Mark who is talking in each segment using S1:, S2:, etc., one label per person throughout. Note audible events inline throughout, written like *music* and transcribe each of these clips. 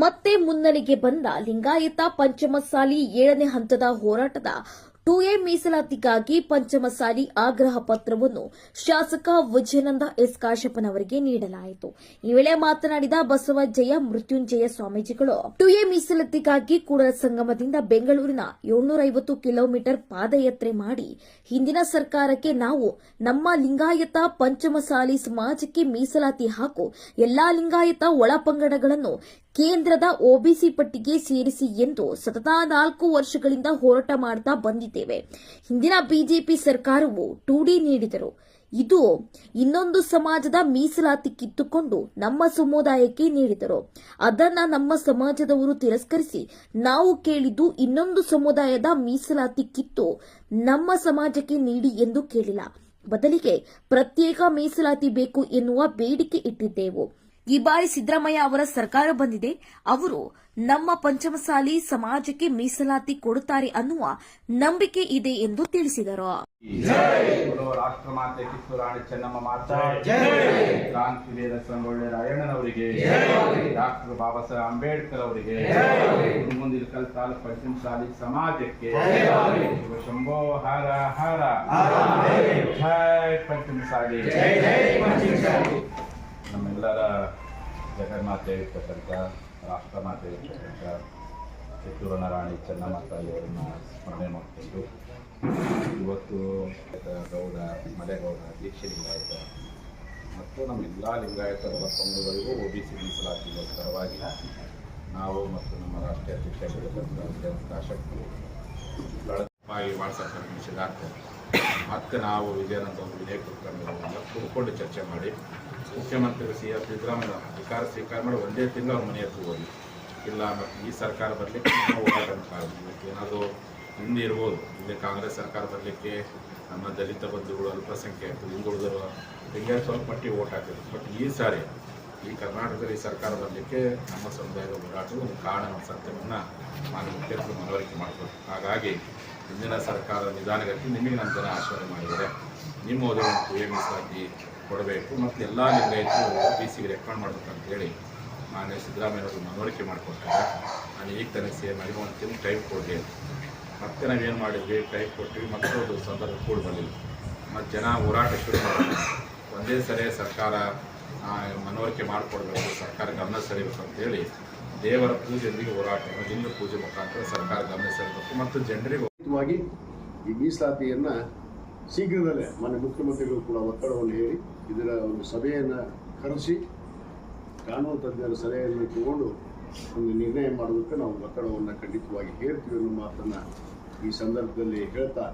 S1: ಮತ್ತೆ ಮುನ್ನಡೆಗೆ ಬಂದ ಲಿಂಗಾಯತ ಪಂಚಮಸಾಲಿ ಏಳನೇ ಹಂತದ ಹೋರಾಟದ ಟು ಎ ಮೀಸಲಾತಿಗಾಗಿ ಪಂಚಮಸಾಲಿ ಆಗ್ರಹ ಪತ್ರವನ್ನು ಶಾಸಕ ವಿಜಯನಂದ ಎಸ್ ಕಾಶಪ್ಪನವರಿಗೆ ನೀಡಲಾಯಿತು. ಈ ವೇಳೆ ಮಾತನಾಡಿದ ಬಸವಜಯ ಮೃತ್ಯುಂಜಯ ಸ್ವಾಮೀಜಿಗಳು ಟು ಎ ಮೀಸಲಾತಿಗಾಗಿ ಕೂಡಲ ಸಂಗಮದಿಂದ ಬೆಂಗಳೂರಿನ ಏಳ್ನೂರ ಐವತ್ತು ಕಿಲೋಮೀಟರ್ ಪಾದಯಾತ್ರೆ ಮಾಡಿ ಹಿಂದಿನ ಸರ್ಕಾರಕ್ಕೆ ನಾವು ನಮ್ಮ ಲಿಂಗಾಯತ ಪಂಚಮಸಾಲಿ ಸಮಾಜಕ್ಕೆ ಮೀಸಲಾತಿ ಹಾಕು, ಎಲ್ಲಾ ಲಿಂಗಾಯತ ಒಳಪಂಗಡಗಳನ್ನು ಕೇಂದ್ರದ ಒಬಿಸಿ ಪಟ್ಟಿಗೆ ಸೇರಿಸಿ ಎಂದು ಸತತ ನಾಲ್ಕು ವರ್ಷಗಳಿಂದ ಹೋರಾಟ ಮಾಡ್ತಾ ಬಂದಿದ್ದೇವೆ ಹಿಂದಿನ ಬಿಜೆಪಿ ಸರ್ಕಾರವು ಟೂಡಿ ನೀಡಿದರು. ಇದು ಇನ್ನೊಂದು ಸಮಾಜದ ಮೀಸಲಾತಿ ಕಿತ್ತುಕೊಂಡು ನಮ್ಮ ಸಮುದಾಯಕ್ಕೆ ನೀಡಿದರು. ಅದನ್ನ ನಮ್ಮ ಸಮಾಜದವರು ತಿರಸ್ಕರಿಸಿ ನಾವು ಕೇಳಿದ್ದು ಇನ್ನೊಂದು ಸಮುದಾಯದ ಮೀಸಲಾತಿ ಕಿತ್ತು ನಮ್ಮ ಸಮಾಜಕ್ಕೆ ನೀಡಿ ಎಂದು ಕೇಳಿಲ್ಲ. ಬದಲಿಗೆ ಪ್ರತ್ಯೇಕ ಮೀಸಲಾತಿ ಬೇಕು ಎನ್ನುವ ಬೇಡಿಕೆ ಇಟ್ಟಿದ್ದೆವು. ಈ ಬಾರಿ ಸಿದ್ದರಾಮಯ್ಯ ಅವರ ಸರ್ಕಾರ ಬಂದಿದೆ. ಅವರು ನಮ್ಮ ಪಂಚಮಸಾಲಿ ಸಮಾಜಕ್ಕೆ ಮೀಸಲಾತಿ ಕೊಡುತ್ತಾರೆ ಅನ್ನುವ ನಂಬಿಕೆ ಇದೆ ಎಂದು ತಿಳಿಸಿದರು.
S2: ರಾಷ್ಟ್ರಮಾತೆ ಕಿತ್ತೂರು ರಾಣಿ ಚೆನ್ನಮ್ಮ ಮಾತಾ. ಕ್ರಾಂತಿ ವೀರ ಸಂಗೊಳ್ಳಿ ರಾಯಣ್ಣನವರಿಗೆ. ಡಾಕ್ಟರ್ ಬಾಬಾ ಸಾಹೇಬ್ ಅಂಬೇಡ್ಕರ್ ಅವರಿಗೆ. ಮುಂದಿನ ಕಲ್ ತಾಲೂಕು ಪಂಚಮಸಾಲಿ ಸಮಾಜಕ್ಕೆ. ಶಿವ ಶಂಭೋ ಹರ ಹರ. ಜೈ ಪಂಚಮಸಾಲಿ. ನಮ್ಮೆಲ್ಲರ ಜಗನ್ಮಾತೆ ಇರ್ತಕ್ಕಂಥ ರಾಷ್ಟ್ರಮಾತೆ ಇರ್ತಕ್ಕಂಥ ಕಿತ್ತೂರ ರಾಣಿ ಚೆನ್ನಮ್ಮ ತಾಯಿಯವರನ್ನ ಸ್ಮರಣೆ ಮಾಡಿಕೊಂಡು ಇವತ್ತು ಗೌಡ, ಮಲೆಗೌಡ, ದೀಕ್ಷೆ ಲಿಂಗಾಯತ ಮತ್ತು ನಮ್ಮ ಎಲ್ಲ ಲಿಂಗಾಯತ ಸಂಘಗಳಿಗೂ ಒ ಬಿ ಸಿ ಮೀಸಲಾತಿಗೋಸ್ಕರವಾಗಿ ನಾವು ಮತ್ತು ನಮ್ಮ ರಾಷ್ಟ್ರೀಯ ಅಧ್ಯಕ್ಷ ಲಳವಾಗಿ ವಾಟ್ಸಪ್ ಮೆಸೇಜ್ ಮತ್ತೆ ನಾವು ವಿಜಯಾನಂದ ಅವರು ವಿಧೇಯಕ ಕುಲಕರ್ಣಿಯವರೆಲ್ಲ ಕೂತ್ಕೊಂಡು ಚರ್ಚೆ ಮಾಡಿ ಮುಖ್ಯಮಂತ್ರಿ ಸಿ ಎಸ್ ಸಿದ್ದರಾಮಯ್ಯ ಅಧಿಕಾರ ಸ್ವೀಕಾರ ಮಾಡಿ ಒಂದೇ ತಿಂಗಳು ಅವ್ರ ಮನೆ ಹತ್ರ ಹೋಗಿ. ಇಲ್ಲ, ಮತ್ತು ಈ ಸರ್ಕಾರ ಬರಲಿಕ್ಕೆ ನಾವು ಹೋರಾಟ ಇವತ್ತು ಏನಾದರೂ ಹಿಂದೆ ಇರ್ಬೋದು. ಇಲ್ಲಿ ಕಾಂಗ್ರೆಸ್ ಸರ್ಕಾರ ಬರಲಿಕ್ಕೆ ನಮ್ಮ ದಲಿತ ಬಂಧುಗಳು ಅಲ್ಪಸಂಖ್ಯಾತರು ಹಿಂದುಳಿದರು ಹಿಂಗೆ ಸ್ವಲ್ಪ ಮಟ್ಟಿಗೆ ಓಟ್ ಹಾಕಿದ್ರು ಬಟ್ ಈ ಸಾರಿ ಈ ಕರ್ನಾಟಕದಲ್ಲಿ ಸರ್ಕಾರ ಬರಲಿಕ್ಕೆ ನಮ್ಮ ಸಮುದಾಯದ ಹೋರಾಟದ ಒಂದು ಕಾರಣ ಸತ್ಯವನ್ನು ನಾನು ಮುಖ್ಯಮಂತ್ರಿ ಮನವರಿಕೆ ಮಾಡಬೇಕು ಹಾಗಾಗಿ ಹಿಂದಿನ ಸರ್ಕಾರ ನಿಧಾನಗತಿ ನಿಮಗೆ ನಮ್ಮ ಜನ ಮಾಡಿದರೆ ಮಾಡಿದ್ದಾರೆ. ನಿಮ್ಮ ಓದಿ ಒಂದು ಎ ಮೀಸಲಾತಿ ಕೊಡಬೇಕು ಮತ್ತು ಎಲ್ಲ ನಿರ್ಣಯಿತು ಡಿ ಸಿಗೆ ರೆಕಮೆಂಡ್ ಮಾಡಬೇಕಂತ ಹೇಳಿ ಸಿದ್ದರಾಮಯ್ಯ ಅವರು ಮನವರಿಕೆ ಮಾಡಿಕೊಟ್ಟಾಗ ನಾನು ಈಗ ತಾನೇ ಸಿ ಎಂ ಒಂದು ತಿಂಗಳು ಟೈಮ್ ಕೊಡಲಿ ಮತ್ತೆ ನಾವೇನು ಮಾಡಿದ್ವಿ? ಟೈಪ್ ಕೊಟ್ಟಿವಿ, ಮತ್ತೊಂದು ಸಂದರ್ಭ ಕೂಡ ಬರಲಿಲ್ಲ ಮತ್ತು ಜನ ಹೋರಾಟ ಶುರು ಮಾಡಿದ್ರು. ಒಂದೇ ಸರಿ ಸರ್ಕಾರ ಮನವರಿಕೆ ಮಾಡಿಕೊಡ್ಬೇಕು, ಸರ್ಕಾರ ಗಮನ ಸೆಳೆಯಬೇಕು ಅಂತೇಳಿ ದೇವರ ಪೂಜೆಯೊಂದಿಗೆ ಹೋರಾಟ ಲಿಂಗ ಪೂಜೆ ಮುಖಾಂತರ ಸರ್ಕಾರ ಗಮನ ಸರಿಬೇಕು ಮತ್ತು ಜನರಿಗೆ
S3: ಈ ಮೀಸಲಾತಿಯನ್ನು ಶೀಘ್ರದಲ್ಲೇ ಮನೆ ಮುಖ್ಯಮಂತ್ರಿಗಳು ಕೂಡ ಒತ್ತಡವನ್ನು ಹೇರಿ ಇದರ ಒಂದು ಸಭೆಯನ್ನು ಕರೆಸಿ ಕಾನೂನು ತಜ್ಞರ ಸಲಹೆಯನ್ನು ತಗೊಂಡು ಒಂದು ನಿರ್ಣಯ ಮಾಡೋದಕ್ಕೆ ನಾವು ಒತ್ತಡವನ್ನು ಖಂಡಿತವಾಗಿ ಹೇರ್ತೀವಿ ಅನ್ನೋ ಮಾತನ್ನು ಈ ಸಂದರ್ಭದಲ್ಲಿ ಹೇಳ್ತಾ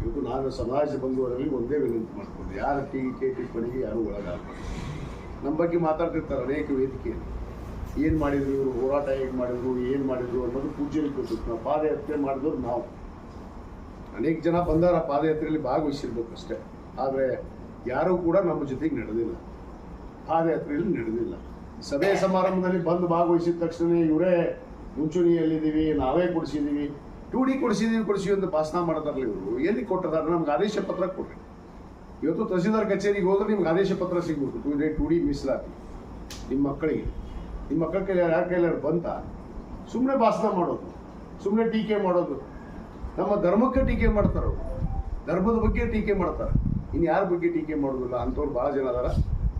S3: ಇವತ್ತು ನಾನು ಸಮಾಜ ಬಂಧುವರಲ್ಲಿ ಒಂದೇ ವಿನಂತಿ ಮಾಡ್ಕೊಂಡು ಯಾರ ಟೀಕೆ ಟಿಪ್ಪಣಿಗೆ ಯಾರು ಒಳಗಾಗಬಾರ್ದು? ನಮ್ಮ ಬಗ್ಗೆ ಮಾತಾಡ್ತಿರ್ತಾರೆ ಅನೇಕ ವೇದಿಕೆಯಲ್ಲಿ. ಏನು ಮಾಡಿದ್ರು ಇವರು? ಹೋರಾಟ ಹೇಗೆ ಮಾಡಿದ್ರು? ಏನು ಮಾಡಿದ್ರು ಅನ್ನೋದು ಪೂಜೆಯಲ್ಲಿ ಗೊತ್ತಿತ್ತು ನಾವು ಪಾದಯಾತ್ರೆ ಮಾಡಿದವ್ರು ನಾವು. ಅನೇಕ ಜನ ಬಂದಾರ ಪಾದಯಾತ್ರೆಯಲ್ಲಿ ಭಾಗವಹಿಸಿರ್ಬೇಕು ಅಷ್ಟೇ ಆದರೆ ಯಾರೂ ಕೂಡ ನಮ್ಮ ಜೊತೆಗೆ ನಡೆದಿಲ್ಲ. ಪಾದಯಾತ್ರೆಯಲ್ಲಿ ನಡೆದಿಲ್ಲ. ಸಭೆ ಸಮಾರಂಭದಲ್ಲಿ ಬಂದು ಭಾಗವಹಿಸಿದ ತಕ್ಷಣ ಇವರೇ ಮುಂಚೂಣಿಯಲ್ಲಿದ್ದೀವಿ, ನಾವೇ ಕೊಡಿಸಿದ್ದೀವಿ. ಟು ಡಿ ಕೊಡಿಸಿದ್ದೀವಿ ಕೊಡಿಸಿ ಅಂತ ಭಾಷಣ ಮಾಡ್ತಾರಲ್ಲ ಇವರು. ಎಲ್ಲಿ ಕೊಟ್ಟಿದ್ದಾರೆ ನಮ್ಗೆ ಆದೇಶ ಪತ್ರ ಕೊಡ್ರಿ. ಇವತ್ತು ತಹಸೀಲ್ದಾರ್ ಕಚೇರಿಗೆ ಹೋದ್ರೆ ನಿಮ್ಗೆ ಆದೇಶ ಪತ್ರ ಸಿಗ್ಬೇಕು ಟೂ ಡೇ ಟು ಡಿ ಮೀಸಲಾತಿ. ನಿಮ್ಮ ಮಕ್ಕಳಿಗೆ. ನಿಮ್ಮ ಮಕ್ಕಳ ಕೈಲಿ ಯಾರ ಕೈಲಾರು ಬಂತ? ಸುಮ್ಮನೆ ಭಾಷಣ ಮಾಡೋದು. ಸುಮ್ಮನೆ ಟೀಕೆ ಮಾಡೋದು. ನಮ್ಮ ಧರ್ಮಕ್ಕೆ ಟೀಕೆ ಮಾಡ್ತಾರೆ ಧರ್ಮದ ಬಗ್ಗೆ ಟೀಕೆ ಮಾಡ್ತಾರೆ. ಇನ್ನು ಯಾರ ಬಗ್ಗೆ ಟೀಕೆ ಮಾಡೋದಿಲ್ಲ, ಅಂಥವ್ರು ಭಾಳ ಜನ ಅದಾರ.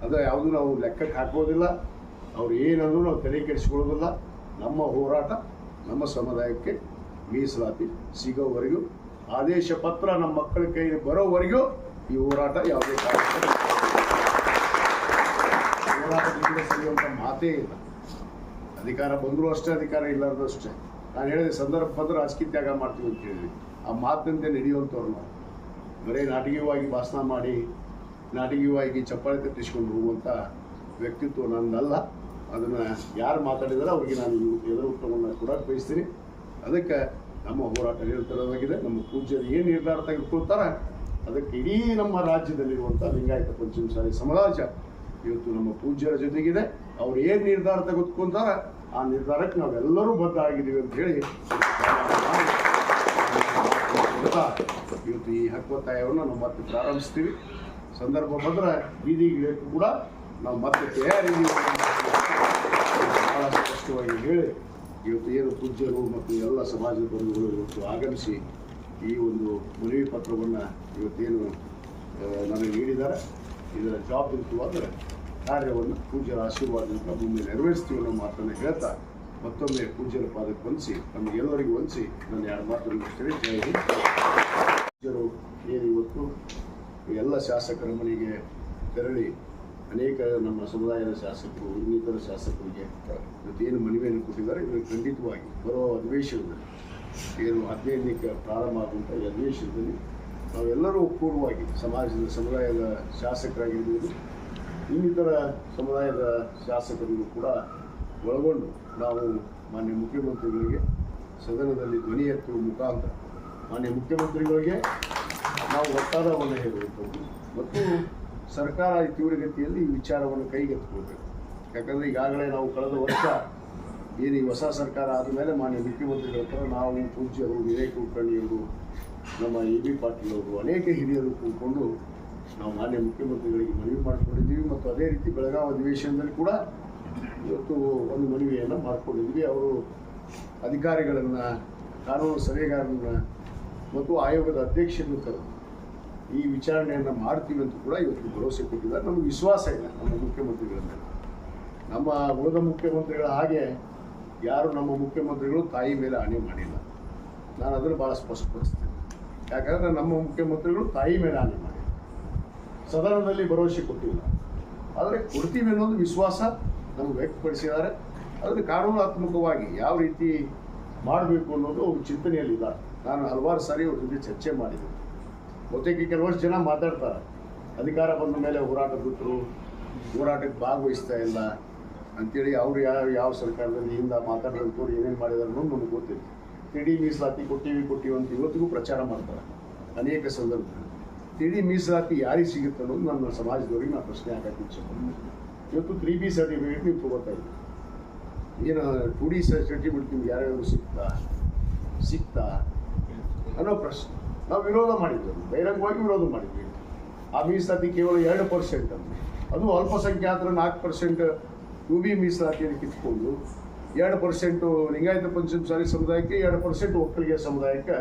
S3: ಅದು ಯಾವುದು ನಾವು ಲೆಕ್ಕಕ್ಕೆ ಹಾಕೋದಿಲ್ಲ ಅವ್ರು ಏನಂದ್ರೂ ನಾವು ತಲೆ ಕೆಡಿಸ್ಕೊಳ್ಳೋದಿಲ್ಲ. ನಮ್ಮ ಹೋರಾಟ, ನಮ್ಮ ಸಮುದಾಯಕ್ಕೆ ಮೀಸಲಾತಿ ಸಿಗೋವರೆಗೂ, ಆದೇಶ ಪತ್ರ ನಮ್ಮ ಮಕ್ಕಳ ಕೈಗೆ ಬರೋವರೆಗೂ ಈ ಹೋರಾಟ ಯಾವುದೇ ಹೋರಾಟದಿಂದ ಮಾತೇ ಇಲ್ಲ. ಅಧಿಕಾರ ಬಂದರೂ ಅಷ್ಟೇ, ಅಧಿಕಾರ ಇಲ್ಲಾರ್ದು ಅಷ್ಟೇ. ನಾನು ಹೇಳಿದೆ ಸಂದರ್ಭ ಪತ್ರ ರಾಜಕೀಯ ತ್ಯಾಗ ಮಾಡ್ತೀವಿ ಅಂತ ಹೇಳಿದ್ವಿ. ಆ ಮಾತಿನಂತೆ ನಡೆಯುವಂಥವ್ರು ನಾವು. ಬರೀ ನಾಟಕೀಯವಾಗಿ ಭಾಷಣ ಮಾಡಿ, ನಾಟಕೀಯವಾಗಿ ಚಪ್ಪಾಳೆ ತಟ್ಟಿಸ್ಕೊಂಡು ಹೋಗುವಂಥ ವ್ಯಕ್ತಿತ್ವ ನನ್ನಲ್ಲ ಅದನ್ನು ಯಾರು ಮಾತಾಡಿದಾರೋ ಅವ್ರಿಗೆ ನಾನು ಎದುರು ಉತ್ತರವನ್ನು ಕೊಡೋಕೆ ಬಯಸ್ತೀನಿ. ಅದಕ್ಕೆ ನಮ್ಮ ಹೋರಾಟ ನಿರಂತರವಾಗಿದೆ ನಮ್ಮ ಪೂಜ್ಯರು ಏನು ನಿರ್ಧಾರ ತೆಗೆದುಕೊಳ್ತಾರೆ ಅದಕ್ಕೆ ಇಡೀ ನಮ್ಮ ರಾಜ್ಯದಲ್ಲಿರುವಂಥ ಲಿಂಗಾಯತ ಪಂಚಮಸಾಲಿ ಸಮಾಜ ಇವತ್ತು ನಮ್ಮ ಪೂಜ್ಯರ ಜೊತೆಗಿದೆ. ಅವ್ರು ಏನು ನಿರ್ಧಾರ ತೆಗೆದುಕೊಂತಾರ ಆ ನಿರ್ಧಾರಕ್ಕೆ ನಾವೆಲ್ಲರೂ ಬದ್ಧ ಆಗಿದ್ದೀವಿ ಅಂತ ಹೇಳಿ. ಇವತ್ತು ಈ ಹಕ್ಕೊತ್ತಾಯವನ್ನು ನಾವು ಮತ್ತೆ ಪ್ರಾರಂಭಿಸ್ತೀವಿ. ಸಂದರ್ಭ ಬಂದ್ರೆ ಬೀದಿಗೆ ಕೂಡ ನಾವು ಮತ್ತೆ ತಯಾರಿ ಭಾಳ ಸ್ಪಷ್ಟವಾಗಿ ಹೇಳಿ, ಇವತ್ತು ಏನು ಪೂಜ್ಯರು ಮತ್ತು ಎಲ್ಲ ಸಮಾಜದ ಬಂಧುಗಳು ಇವತ್ತು ಆಗಮಿಸಿ ಈ ಒಂದು ಮನವಿ ಪತ್ರವನ್ನು ಇವತ್ತೇನು ನಮಗೆ ನೀಡಿದ್ದಾರೆ. ಇದರ ಜಾಬ್ ಇತ್ತು ಅಂದರೆ ಕಾರ್ಯವನ್ನು ಪೂಜ್ಯರ ಆಶೀರ್ವಾದದಿಂದ ಮುಂದೆ ನೆರವೇರಿಸ್ತೀವಿ ಅನ್ನೋ ಮಾತನ್ನು ಹೇಳ್ತಾ ಮತ್ತೊಮ್ಮೆ ಪೂಜ್ಯರ ಪಾದಕ್ಕೆ ಹೊಂದಿಸಿ ನಮಗೆಲ್ಲರಿಗೂ ಹೊಂದಿಸಿ ನನ್ನ ಎರಡು ಮಾತನ್ನು ಜಯ ಏನು ಇವತ್ತು ಎಲ್ಲ ಶಾಸಕರ ಮನೆಗೆ ತೆರಳಿ ಅನೇಕ ನಮ್ಮ ಸಮುದಾಯದ ಶಾಸಕರು, ಇನ್ನಿತರ ಶಾಸಕರಿಗೆ ಇವತ್ತೇನು ಮನವಿಯನ್ನು ಕೊಟ್ಟಿದ್ದಾರೆ. ಇವರು ಖಂಡಿತವಾಗಿ ಬರುವ ಅಧಿವೇಶನದಲ್ಲಿ, ಏನು ಹದಿನೈದಕ್ಕೆ ಪ್ರಾರಂಭ ಆಗುವಂಥ ಈ ಅಧಿವೇಶನದಲ್ಲಿ ನಾವೆಲ್ಲರೂ ಪೂರ್ವವಾಗಿ ಸಮಾಜದ, ಸಮುದಾಯದ ಶಾಸಕರಾಗಿರ್ಬೋದು, ಇನ್ನಿತರ ಸಮುದಾಯದ ಶಾಸಕರಿಗೂ ಕೂಡ ಒಳಗೊಂಡು ನಾವು ಮಾನ್ಯ ಮುಖ್ಯಮಂತ್ರಿಗಳಿಗೆ ಸದನದಲ್ಲಿ ಧ್ವನಿ ಎತ್ತುವ ಮುಖಾಂತರ ಮಾನ್ಯ ಮುಖ್ಯಮಂತ್ರಿಗಳಿಗೆ ನಾವು ಒತ್ತಾದವನ್ನು ಹೇಳಬೇಕು. ಮತ್ತು ಸರ್ಕಾರ ಈ ತೀವ್ರಗತಿಯಲ್ಲಿ ಈ ವಿಚಾರವನ್ನು ಕೈಗೆತ್ತಿಕೊಳ್ಬೇಕು. ಯಾಕಂದರೆ ಈಗಾಗಲೇ ನಾವು ಕಳೆದ ವರ್ಷ ಏನು ಈ ಹೊಸ ಸರ್ಕಾರ ಆದಮೇಲೆ ಮಾನ್ಯ ಮುಖ್ಯಮಂತ್ರಿಗಳ ಹತ್ರ ನಾವು ಪೂಜ್ಯರು ವಿವೇಕ್ ಕುಲಕರ್ಣಿಯವರು ನಮ್ಮ ಎ ಬಿ ಪಾಟೀಲ್ ಅವರು, ಅನೇಕ ಹಿರಿಯರು ಕೂತ್ಕೊಂಡು ನಾವು ಮಾನ್ಯ ಮುಖ್ಯಮಂತ್ರಿಗಳಿಗೆ ಮನವಿ ಮಾಡಿಕೊಂಡಿದ್ದೀವಿ. ಮತ್ತು ಅದೇ ರೀತಿ ಬೆಳಗಾವಿ ಅಧಿವೇಶನದಲ್ಲಿ ಕೂಡ ಇವತ್ತು ಒಂದು ಮನವಿಯನ್ನು ಮಾಡಿಕೊಂಡಿದ್ವಿ ಅವರು ಅಧಿಕಾರಿಗಳನ್ನು, ಕಾನೂನು ಸಲಹೆಗಾರರನ್ನ ಮತ್ತು ಆಯೋಗದ ಅಧ್ಯಕ್ಷರನ್ನು ಕರೆದು ಈ ವಿಚಾರಣೆಯನ್ನು ಮಾಡ್ತೀವಿ ಅಂತ ಕೂಡ ಇವತ್ತು ಭರವಸೆ ಕೊಟ್ಟಿದ್ದಾರೆ. ನಮಗೆ ವಿಶ್ವಾಸ ಇದೆ ನಮ್ಮ ಮುಖ್ಯಮಂತ್ರಿಗಳ ಮೇಲೆ ನಮ್ಮ ಉಳಿದ ಮುಖ್ಯಮಂತ್ರಿಗಳ ಹಾಗೆ ಯಾರು ನಮ್ಮ ಮುಖ್ಯಮಂತ್ರಿಗಳು ತಾಯಿ ಮೇಲೆ ಹಾನಿ ಮಾಡಿಲ್ಲ. ನಾನು ಅದನ್ನು ಭಾಳ ಸ್ಪಷ್ಟಪಡಿಸ್ತೇನೆ. ಯಾಕಂದರೆ ನಮ್ಮ ಮುಖ್ಯಮಂತ್ರಿಗಳು ತಾಯಿ ಮೇಲೆ ಹಾನಿ ಮಾಡಿಲ್ಲ. ಸದನದಲ್ಲಿ ಭರವಸೆ ಕೊಟ್ಟಿಲ್ಲ. ಆದರೆ ಕೊಡ್ತೀವಿ ಅನ್ನೋದು ವಿಶ್ವಾಸ ನಮಗೆ ವ್ಯಕ್ತಪಡಿಸಿದ್ದಾರೆ. ಅದನ್ನು ಕಾನೂನಾತ್ಮಕವಾಗಿ ಯಾವ ರೀತಿ ಮಾಡಬೇಕು ಅನ್ನೋದು ಅವ್ರ ಚಿಂತನೆಯಲ್ಲಿದ್ದಾರೆ. ನಾನು ಹಲವಾರು ಸಾರಿ ಅವ್ರ ಜೊತೆ ಚರ್ಚೆ ಮಾಡಿದ್ದೀನಿ ಬಹುತೇಕ ಕೆಲವಷ್ಟು ಜನ ಮಾತಾಡ್ತಾರೆ. ಅಧಿಕಾರ ಬಂದ ಮೇಲೆ ಹೋರಾಟ ಬಿಟ್ಟರು ಹೋರಾಟಕ್ಕೆ ಭಾಗವಹಿಸ್ತಾ ಇಲ್ಲ ಅಂತೇಳಿ ಅವ್ರು ಯಾವ ಯಾವ ಸರ್ಕಾರದಲ್ಲಿ ಹಿಂದೆ ಮಾತಾಡೋದು ಏನೇನು ಮಾಡಿದಾರೆ ಅನ್ನೋದು ನಮ್ಗೆ ಗೊತ್ತಿಲ್ಲ. ತಿಡಿ ಮೀಸಲಾತಿ ಕೊಟ್ಟಿವಿ ಕೊಟ್ಟಿವಿ ಅಂತ ಇವತ್ತಿಗೂ ಪ್ರಚಾರ ಮಾಡ್ತಾರೆ. ಅನೇಕ ಸಂದರ್ಭದಲ್ಲಿ ತಿಡಿ ಮೀಸಲಾತಿ ಯಾರಿಗೆ ಸಿಗುತ್ತೆ ಅನ್ನೋದು ನನ್ನ ಸಮಾಜದವ್ರಿಗೆ ನಾನು ಪ್ರಶ್ನೆ ಹಾಕಕ್ಕೆ ಇಚ್ಛೆ. ಇವತ್ತು ತ್ರೀ ಬಿ ಸರ್ಟಿಫಿಕೇಟ್ ನೀವು ತಗೋತಾ ಇದ್ದೀವಿ ಏನು ಟು ಡಿ ಬಿಡ್ತೀವಿ ನಿಮ್ಗೆ ಯಾರ್ಯಾರು ಸಿಗ್ತಾ ಸಿಗ್ತಾ ಅನ್ನೋ ಪ್ರಶ್ನೆ. ನಾವು ವಿರೋಧ ಮಾಡಿದ್ವಿ ಬಹಿರಂಗವಾಗಿ ವಿರೋಧ ಮಾಡಿದ್ವಿ. ಆ ಮೀಸಲಾತಿ ಕೇವಲ ಎರಡು ಪರ್ಸೆಂಟ್ ಅಂತ ಅದು ಅಲ್ಪಸಂಖ್ಯಾತರ ನಾಲ್ಕು ಪರ್ಸೆಂಟ್ ಯು ಬಿ ಮೀಸಲಾತಿಯನ್ನು ಕಿತ್ಕೊಂಡು, ಎರಡು ಪರ್ಸೆಂಟು ಲಿಂಗಾಯತ ಪಂಚಮಸಾಲಿ ಸಮುದಾಯಕ್ಕೆ, ಎರಡು ಪರ್ಸೆಂಟ್ ಒಕ್ಕಲಿಗೆ ಸಮುದಾಯಕ್ಕೆ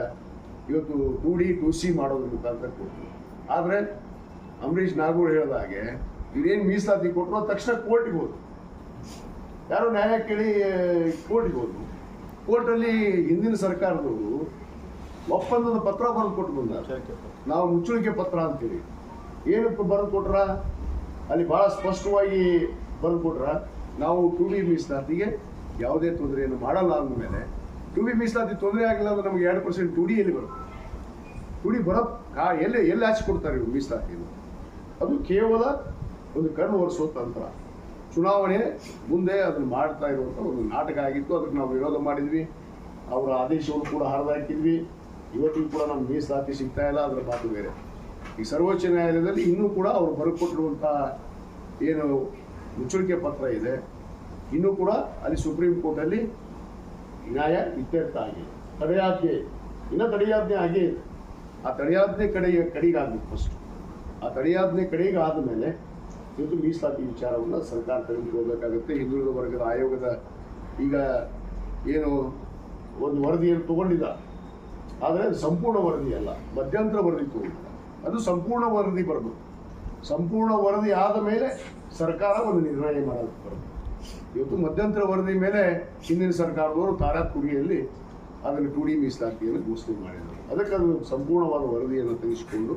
S3: ಇವತ್ತು ಟು ಡಿ ಟು ಸಿ ಮಾಡೋದ್ರ ಮುಖಾಂತರ ಕೊಟ್ಟರು ಆದರೆ ಅಂಬರೀಷ್ ನಾಗೂರ್ ಹೇಳಿದ ಹಾಗೆ, ಇವ್ರೇನು ಮೀಸಲಾತಿ ಕೊಟ್ಟರು ತಕ್ಷಣ ಕೋರ್ಟಿಗೆ ಹೋದ್ರು. ಯಾರೋ ನ್ಯಾಯ ಕೇಳಿ ಕೋರ್ಟಿಗೆ ಹೋದ್ರು. ಕೋರ್ಟಲ್ಲಿ ಹಿಂದಿನ ಸರ್ಕಾರದವರು ಒಪ್ಪಂದದ ಪತ್ರ ಬರೆದು ಕೊಟ್ಟು ಬಂದ ನಾವು ಮುಚ್ಚಳಿಕೆ ಪತ್ರ ಅಂತೀರಿ. ಏನಕ್ಕೆ ಬರೆದು ಕೊಟ್ರ? ಅಲ್ಲಿ ಭಾಳ ಸ್ಪಷ್ಟವಾಗಿ ಬರೆದು ಕೊಟ್ರ? ನಾವು ಟು ಬಿ ಮೀಸಲಾತಿಗೆ ಯಾವುದೇ ತೊಂದರೆಯನ್ನು ಮಾಡಲ್ಲ ಅಂದಮೇಲೆ ಟು ಬಿ ಮೀಸಲಾತಿ ತೊಂದರೆ ಆಗಿಲ್ಲ ಅಂದ್ರೆ ನಮಗೆ ಎರಡು ಪರ್ಸೆಂಟ್ ಟು ಡಿ ಎಲ್ಲಿ ಬರುತ್ತೆ? ಟು ಡಿ ಬರೋ ಕಾ ಎಲ್ಲಿ ಎಲ್ಲಿ ಆಚೆ ಕೊಡ್ತಾರೆ ಇವರು ಮೀಸಲಾತಿಯನ್ನು? ಅದು ಕೇವಲ ಒಂದು ಕಣ್ಣು ಒರೆಸುವ ತಂತ್ರ. ಚುನಾವಣೆ ಮುಂದೆ ಅದನ್ನು ಮಾಡ್ತಾ ಇರುವಂಥ ಒಂದು ನಾಟಕ ಆಗಿತ್ತು. ಅದಕ್ಕೆ ನಾವು ವಿರೋಧ ಮಾಡಿದ್ವಿ. ಅವರ ಆದೇಶವನ್ನು ಕೂಡ ಹರಿದಾಕಿದ್ವಿ. ಇವತ್ತಿಗೂ ಕೂಡ ನಮ್ಗೆ ಮೀಸಲಾತಿ ಸಿಗ್ತಾ ಇಲ್ಲ. ಅದರ ಮಾತು ಬೇರೆ. ಈ ಸರ್ವೋಚ್ಚ ನ್ಯಾಯಾಲಯದಲ್ಲಿ ಇನ್ನೂ ಕೂಡ ಅವರು ಬರೆಕೊಟ್ಟಿರುವಂಥ ಏನು ಮುಚ್ಚಳಿಕೆ ಪತ್ರ ಇದೆ. ಇನ್ನೂ ಕೂಡ ಅಲ್ಲಿ ಸುಪ್ರೀಂ ಕೋರ್ಟಲ್ಲಿ ನ್ಯಾಯ ಇತ್ಯರ್ಥ ಆಗಿದೆ. ತಡೆಯಾಜ್ಞೆ, ಇನ್ನೂ ತಡೆಯಾಜ್ಞೆ ಆಗೇ ಇದೆ ಆ ತಡೆಯಾಜ್ಞೆ ಕಡೆಗೆ ಕಡೆಗಾಗಬೇಕು ಫಸ್ಟ್ ಆ ತಡೆಯಾಜ್ಞೆ ಕಡೆಗೆ ಆದಮೇಲೆ ಇವತ್ತು ಮೀಸಲಾತಿ ವಿಚಾರವನ್ನು ಸರ್ಕಾರ ತೆಗೆದುಕೊಳ್ಬೇಕಾಗುತ್ತೆ ಹಿಂದುಳಿದ ವರ್ಗದ ಆಯೋಗದ ಈಗ ಏನು ಒಂದು ವರದಿಯನ್ನು ತಗೊಂಡಿದ್ದ ಆದರೆ ಸಂಪೂರ್ಣ ವರದಿ ಅಲ್ಲ, ಮಧ್ಯಂತರ ವರದಿ ತಗೊಂಡಿದ್ದ ಅದು ಸಂಪೂರ್ಣ ವರದಿ ಬರಬೇಕು ಸಂಪೂರ್ಣ ವರದಿ ಆದ ಮೇಲೆ ಸರ್ಕಾರ ಒಂದು ನಿರ್ಣಯ ಮಾಡೋದಕ್ಕೆ ಬರಬೇಕು ಇವತ್ತು ಮಧ್ಯಂತರ ವರದಿ ಮೇಲೆ ಹಿಂದಿನ ಸರ್ಕಾರದವರು ತಾರಾಪುರಿಯಲ್ಲಿ ಅದನ್ನು ಟು ಡಿ ಮೀಸಲಾತಿಯನ್ನು ಘೋಷಣೆ ಮಾಡಿದರು. ಅದಕ್ಕೆ ಅದು ಸಂಪೂರ್ಣವಾದ ವರದಿಯನ್ನು ತೆಗೆಸಿಕೊಂಡು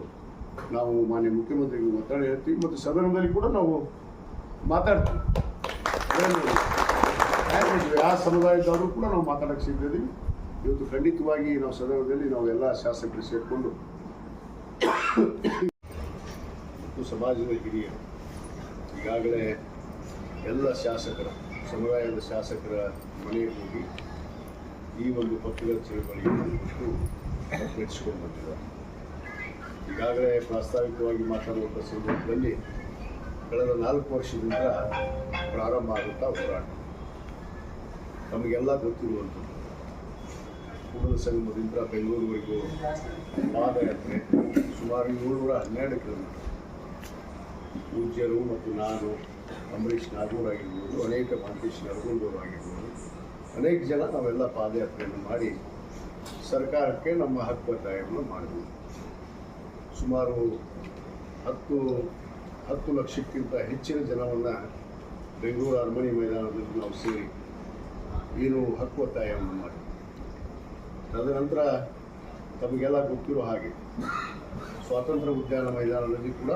S3: ನಾವು ಮಾನ್ಯ ಮುಖ್ಯಮಂತ್ರಿಗಳು ಒತ್ತಡ ಹೇಳ್ತೀವಿ ಮತ್ತು ಸದನದಲ್ಲಿ ಕೂಡ ನಾವು ಮಾತಾಡ್ತೀವಿ. ಆ ಸಮುದಾಯದವರು ಕೂಡ ನಾವು ಮಾತಾಡಕ್ಕೆ ಸಿದ್ಧದೀವಿ ಇವತ್ತು ಖಂಡಿತವಾಗಿ ನಾವು ಸದನದಲ್ಲಿ ನಾವು ಎಲ್ಲ ಶಾಸಕರು ಸೇರಿಕೊಂಡು ಮತ್ತು *coughs* ಸಮಾಜದ ಹಿರಿಯ ಈಗಾಗಲೇ ಎಲ್ಲ ಶಾಸಕರ, ಸಮುದಾಯದ ಶಾಸಕರ ಮನೆಗೆ ಹೋಗಿ ಈ ಒಂದು ಪಕ್ಷದ ಚಳವಳಿಯನ್ನು ನಡೆಸಿಕೊಂಡು *coughs* ಬಂದಿದ್ದಾರೆ. ಈಗಾಗಲೇ ಪ್ರಾಸ್ತಾವಿಕವಾಗಿ ಮಾತಾಡುವಂಥ ಸಂದರ್ಭದಲ್ಲಿ ಕಳೆದ ನಾಲ್ಕು ವರ್ಷದಿಂದ ಪ್ರಾರಂಭ ಆಗುತ್ತಾ ಹೋರಾಟ. ನಮಗೆಲ್ಲ ಗೊತ್ತಿರುವಂಥದ್ದು. ಕೂಡಲ ಸಂಗಮದಿಂದ ಬೆಂಗಳೂರುವರೆಗೂ ಪಾದಯಾತ್ರೆ ಸುಮಾರು ಏಳ್ನೂರ ಹನ್ನೆರಡು ಕಿಲೋಮೀಟರ್. ಪೂಜ್ಯರು ಮತ್ತು ನಾನು, ಅಂಬರೀಷ್ ನಾಗೂರ್ ಆಗಿರ್ಬೋದು, ಅನೇಕ ಮಹಂತೇಶ್ ನರಗುಂದೂರು ಆಗಿರ್ಬೋದು, ಅನೇಕ ಜನ ನಾವೆಲ್ಲ ಪಾದಯಾತ್ರೆಯನ್ನು ಮಾಡಿ ಸರ್ಕಾರಕ್ಕೆ ನಮ್ಮ ಹಕ್ಕು ಒತ್ತಾಯವನ್ನು ಮಾಡಿದ್ವಿ. ಸುಮಾರು ಹತ್ತು ಹತ್ತು ಲಕ್ಷಕ್ಕಿಂತ ಹೆಚ್ಚಿನ ಜನವನ್ನು ಬೆಂಗಳೂರು ಅರಮನೆ ಮೈದಾನದಲ್ಲಿ ನಾವು ಸೇರಿ ಏನು ಹಕ್ಕು ಒತ್ತಾಯವನ್ನು ಮಾಡಿ ತದನಂತರ ತಮಗೆಲ್ಲ ಗೊತ್ತಿರೋ ಹಾಗೆ ಸ್ವಾತಂತ್ರ್ಯ ಉದ್ಯಾನ ಮೈದಾನದಲ್ಲಿ ಕೂಡ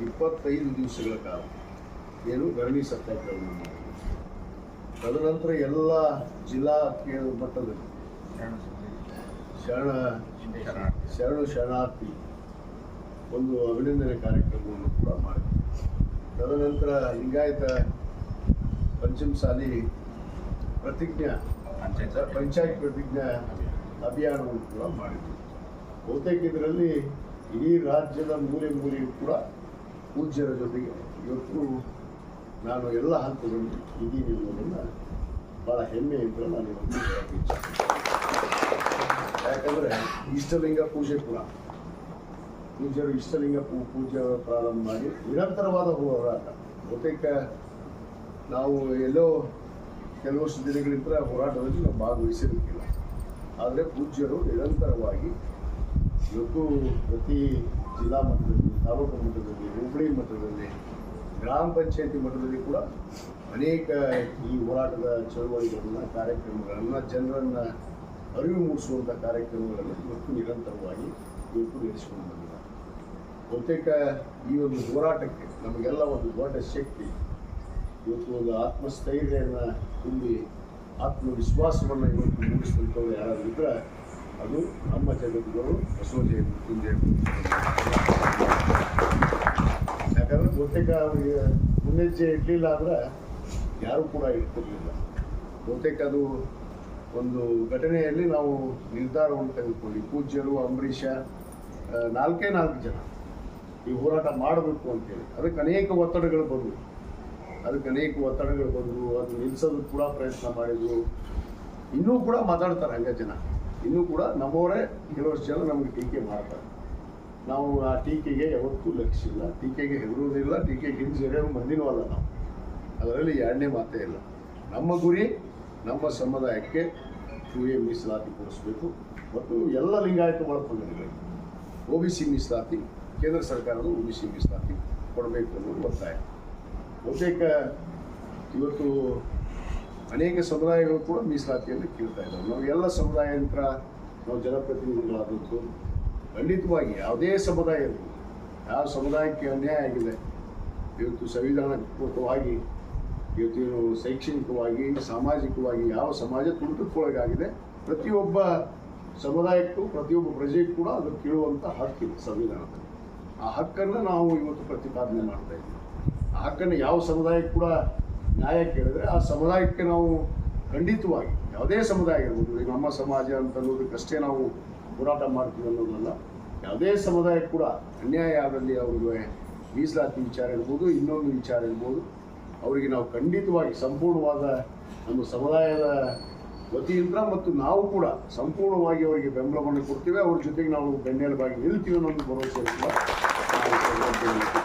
S3: ಇಪ್ಪತ್ತೈದು ದಿವಸಗಳ ಕಾಲ ಏನು ಗರಣಿ ಸತ್ಯಾಗ್ರಹವನ್ನು ಮಾಡಿದ್ವಿ. ತದನಂತರ ಎಲ್ಲ ಜಿಲ್ಲಾ ಕೇಂದ್ರ ಮಟ್ಟದಲ್ಲಿ ಶರಣ. ಶರಣ ಶರಣಾರ್ಥಿ ಒಂದು ಅಭಿನಂದನೆ ಕಾರ್ಯಕ್ರಮವನ್ನು ಕೂಡ ಮಾಡಿದೆ ತದನಂತರ ಲಿಂಗಾಯತ ಪಂಚಮಸಾಲಿ ಪ್ರತಿಜ್ಞಾ ಪಂಚಾಯತ್ ಪ್ರತಿಜ್ಞಾ. ಅಭಿಯಾನವನ್ನು ಕೂಡ ಮಾಡಿದ್ವಿ ಬಹುತೇಕ ಇದರಲ್ಲಿ ಇಡೀ ರಾಜ್ಯದ ಮೂಲೆ ಮೂಲೆಯೂ ಕೂಡ ಪೂಜ್ಯರ ಜೊತೆಗೆ ಇವತ್ತು ನಾನು ಎಲ್ಲ ಹಂತದಲ್ಲಿ ಇದ್ದೀನಿ ಅನ್ನೋದನ್ನು ಭಾಳ ಹೆಮ್ಮೆಯಿಂದ ನಾನು ಇವತ್ತು ಯಾಕಂದರೆ ಇಷ್ಟಲಿಂಗ ಪೂಜೆ ಕೂಡ ಪೂಜ್ಯರು ಇಷ್ಟಲಿಂಗ ಪೂಜೆ ಪ್ರಾರಂಭ ಮಾಡಿ ನಿರಂತರವಾದ ಹೋರಾಟ. ಬಹುತೇಕ ನಾವು ಎಲ್ಲೋ ಕೆಲವಷ್ಟು ದಿನಗಳಿಂದ ಹೋರಾಟದಲ್ಲಿ ನಾವು ಭಾಗವಹಿಸಿರುತ್ತಿಲ್ಲ ಆದರೆ ಪೂಜ್ಯರು ನಿರಂತರವಾಗಿ ಇವತ್ತು ಪ್ರತಿ ಜಿಲ್ಲಾ ಮಟ್ಟದಲ್ಲಿ, ತಾಲೂಕು ಮಟ್ಟದಲ್ಲಿ ಹುಬ್ಬಳ್ಳಿ ಮಟ್ಟದಲ್ಲಿ, ಗ್ರಾಮ ಪಂಚಾಯತಿ ಮಟ್ಟದಲ್ಲಿ ಕೂಡ ಅನೇಕ ಈ ಹೋರಾಟದ ಚಳುವಳಿಗಳನ್ನು, ಕಾರ್ಯಕ್ರಮಗಳನ್ನು, ಜನರನ್ನು ಅರಿವು ಮೂಡಿಸುವಂಥ ಕಾರ್ಯಕ್ರಮಗಳನ್ನು ಇವತ್ತು ನಿರಂತರವಾಗಿ ಇವತ್ತು ನಡೆಸಿಕೊಂಡು ಬಂದಿದ್ದಾರೆ. ಬಹುತೇಕ ಈ ಒಂದು ಹೋರಾಟಕ್ಕೆ ನಮಗೆಲ್ಲ ಒಂದು ದೊಡ್ಡ ಶಕ್ತಿ. ಇವತ್ತು ಒಂದು ಆತ್ಮಸ್ಥೈರ್ಯನ ತುಂಬಿ ಆತ್ಮವಿಶ್ವಾಸವನ್ನು ಇವತ್ತು ಮೂಡಿಸಿದಂಥವ್ರು ಯಾರಾದರೂ ಇದ್ದರೆ ಅದು ನಮ್ಮ ಜಗತ್ತುಗಳು ಬಸವಜಯ ಮುಂದೆ ಯಾಕಂದರೆ ಬಹುತೇಕ ಅವರಿಗೆ ಮುನ್ನೆಚ್ಚೆ ಇರಲಿಲ್ಲ ಆದರೆ ಯಾರೂ ಕೂಡ ಇರ್ತಿರಲಿಲ್ಲ. ಬಹುತೇಕ ಅದು ಒಂದು ಘಟನೆಯಲ್ಲಿ ನಾವು ನಿರ್ಧಾರವನ್ನು ತೆಗೆದುಕೊಳ್ಳಿ ಪೂಜ್ಯರು, ಅಂಬರೀಷ ನಾಲ್ಕೇ ನಾಲ್ಕು ಜನ. ಈ ಹೋರಾಟ ಮಾಡಬೇಕು ಅಂತೇಳಿ. ಅದಕ್ಕೆ ಅನೇಕ ಒತ್ತಡಗಳು ಬಂದವು. ಅದಕ್ಕೆ ಅನೇಕ ಒತ್ತಡಗಳು ಬಂದವು. ಅದು ನಿಲ್ಲಿಸೋದು ಕೂಡ ಪ್ರಯತ್ನ ಮಾಡಿದ್ರು. ಇನ್ನೂ ಕೂಡ ಮಾತಾಡ್ತಾರೆ ಹಂಗೆ ಜನ. ಇನ್ನೂ ಕೂಡ ನಮ್ಮವರೇ ಕೆಲವಷ್ಟು ಜನ ನಮಗೆ ಟೀಕೆ ಮಾಡ್ತಾರೆ. ನಾವು ಆ ಟೀಕೆಗೆ ಯಾವತ್ತೂ ಲಕ್ಷಿಲ್ಲ. ಟೀಕೆಗೆ ಹೆದರುವುದಿಲ್ಲ ಟೀಕೆ ಹಿಂಜರಿಯೋ ಮಂದಿನೂ ಅಲ್ಲ ನಾವು. ಅದರಲ್ಲಿ ಎರಡನೇ ಮಾತೇ ಇಲ್ಲ. ನಮ್ಮ ಗುರಿ, ನಮ್ಮ ಸಮುದಾಯಕ್ಕೆ ಎ ಮೀಸಲಾತಿ ಕೊಡಿಸ್ಬೇಕು ಮತ್ತು ಎಲ್ಲ ಲಿಂಗಾಯತ ಒಳಪಂಗಡಗಳಿಗೆ ಒ ಬಿ ಸಿ ಮೀಸಲಾತಿ ಕೇಂದ್ರ ಸರ್ಕಾರವು ಉಳಿಸಿ ಮೀಸಲಾತಿ ಕೊಡಬೇಕು ಅನ್ನೋದು ಒತ್ತಾಯ. ಬಹುತೇಕ ಇವತ್ತು ಅನೇಕ ಸಮುದಾಯಗಳು ಕೂಡ ಮೀಸಲಾತಿಯನ್ನು ಕೇಳ್ತಾ ಇದ್ದಾವೆ ನಾವು ಎಲ್ಲ ಸಮುದಾಯಂತ್ರ ನಾವು ಜನಪ್ರತಿನಿಧಿಗಳಾದದ್ದು, ಖಂಡಿತವಾಗಿ ಯಾವುದೇ ಸಮುದಾಯ ಯಾವ ಸಮುದಾಯಕ್ಕೆ ಅನ್ಯಾಯ ಆಗಿದೆ, ಇವತ್ತು ಸಂವಿಧಾನಕೃತವಾಗಿ ಇವತ್ತೇನು ಶೈಕ್ಷಣಿಕವಾಗಿ, ಸಾಮಾಜಿಕವಾಗಿ ಯಾವ ಸಮಾಜ ತುಳಿತಕ್ಕೊಳಗಾಗಿದೆ ಪ್ರತಿಯೊಬ್ಬ ಸಮುದಾಯಕ್ಕೂ, ಪ್ರತಿಯೊಬ್ಬ ಪ್ರಜೆಗೂ ಕೂಡ ಅದು ಕೇಳುವಂಥ ಹಕ್ಕಿದೆ ಸಂವಿಧಾನದಲ್ಲಿ. ಆ ಹಕ್ಕನ್ನು ನಾವು ಇವತ್ತು ಪ್ರತಿಪಾದನೆ ಮಾಡ್ತಾ ಇದ್ದೀವಿ. ಆ ಹಕ್ಕನ್ನು ಯಾವ ಸಮುದಾಯ ಕೂಡ ನ್ಯಾಯ ಕೇಳಿದ್ರೆ ಆ ಸಮುದಾಯಕ್ಕೆ ನಾವು ಖಂಡಿತವಾಗಿ, ಯಾವುದೇ ಸಮುದಾಯ ಇರ್ಬೋದು ನಮ್ಮ ಸಮಾಜ ಅಂತ ಅನ್ನೋದಕ್ಕಷ್ಟೇ ನಾವು ಹೋರಾಟ ಮಾಡ್ತೀವಿ ಅನ್ನೋದಲ್ಲ, ಯಾವುದೇ ಸಮುದಾಯ ಕೂಡ ಅನ್ಯಾಯ ಆದಲ್ಲಿ ಅವ್ರಿಗೆ ಮೀಸಲಾತಿ ವಿಚಾರ ಇರ್ಬೋದು, ಇನ್ನೊಂದು ವಿಚಾರ ಇರ್ಬೋದು, ಅವರಿಗೆ ನಾವು ಖಂಡಿತವಾಗಿ ಸಂಪೂರ್ಣವಾದ ನಮ್ಮ ಸಮುದಾಯದ ವತಿಯಿಂದ ಮತ್ತು ನಾವು ಕೂಡ ಸಂಪೂರ್ಣವಾಗಿ ಅವರಿಗೆ ಬೆಂಬಲವನ್ನು ಕೊಡ್ತೀವಿ, ಅವ್ರ ಜೊತೆಗೆ ನಾವು ಬೆನ್ನೆಲುಬಾಗಿ ನಿಲ್ತೀವಿ ಅನ್ನೋದು ಭರವಸೆ ಕೂಡ ನಾವು